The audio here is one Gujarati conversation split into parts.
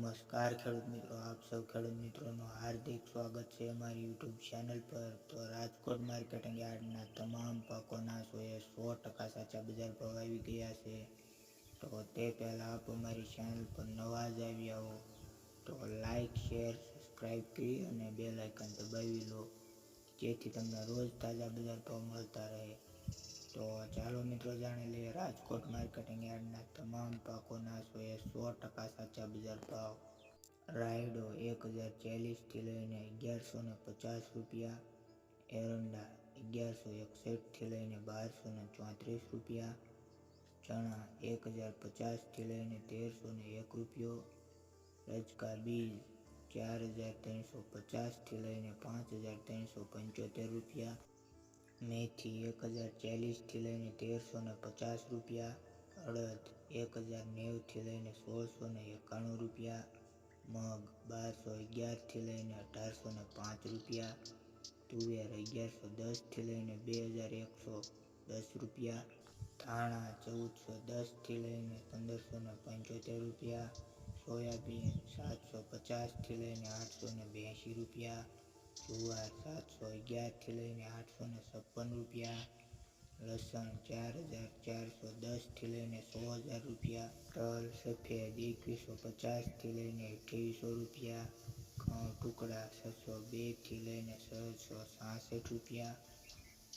નમસ્કાર ખેડૂત મિત્રો, આપ સૌ ખેડૂત મિત્રોનું હાર્દિક સ્વાગત છે અમારી યુટ્યુબ ચેનલ પર. તો રાજકોટ માર્કેટિંગ યાર્ડના તમામ પાકોના સોએ સો ટકા સાચા બજાર ભાવ આવી ગયા છે. તો તે પહેલાં આપ અમારી ચેનલ પર નવા જ આવ્યા હો, તો લાઇક શેર, સબસ્ક્રાઈબ કરી અને બે લાઇકન દબાવી લો, જેથી તમને રોજ તાજા બજાર ભાવ મળતા રહે. તો ચાલો મિત્રો જાણી લઈએ રાજકોટ માર્કેટિંગ યાર્ડના તમામ પાકોના સોએ સો ટકા સાચા બજાર ભાવ. રાયડો એક હજાર ચાલીસથી લઈને અગિયારસો ને પચાસ રૂપિયા. એરંડા અગિયારસો એકસઠથી લઈને બારસો ને ચોત્રીસ રૂપિયા. ચણા એક હજાર પચાસથી લઈને તેરસો ને એક રૂપિયો. રજકા બીજ ચાર હજાર ત્રણસો પચાસથી લઈને પાંચ હજાર ત્રણસો પંચોતેર રૂપિયા. મેથી એક હજાર ચાલીસથી લઈને તેરસો ને પચાસ રૂપિયા, અડદ એક હજાર નેવુંથી લઈને સોળસો ને એકાણું રૂપિયા, મગ બારસો અગિયારથી લઈને અઢારસો ને પાંચ રૂપિયા, તુવેર અગિયારસો દસથી લઈને બે હજાર એકસો દસ રૂપિયા, ધાણા ચૌદસો દસથી લઈને પંદરસો ને પંચોતેર રૂપિયા, સોયાબીન સાતસો પચાસથી લઈને આઠસો ને બ્યાસી રૂપિયા અગિયારથી લઈને આઠસો ને છપ્પન રૂપિયા, લસણ ચાર હજાર ચારસો દસથી લઈને સો હજાર રૂપિયા, તલ સફેદ એકવીસો પચાસથી લઈને અઠ્યાવીસો રૂપિયા, ઘઉં ટુકડા છસો બેથી લઈને છસો સાસઠ રૂપિયા,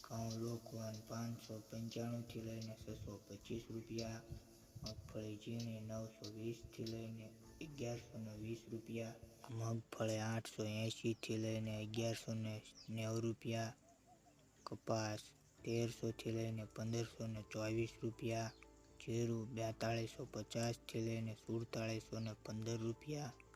ઘઉં લોકવન પાંચસો પંચાણુંથી લઈને છસો પચીસ રૂપિયા મગફળી ઝીણી નવસો વીસથી લઈને અગિયારસો ને વીસ રૂપિયા. મગફળી આઠસો એંશીથી લઈને અગિયારસો ને નેવું રૂપિયા. કપાસ તેરસોથી લઈને પંદરસો ને ચોવીસ રૂપિયા. જીરું બેતાળીસો પચાસથી લઈને સુડતાળીસો ને પંદર રૂપિયા.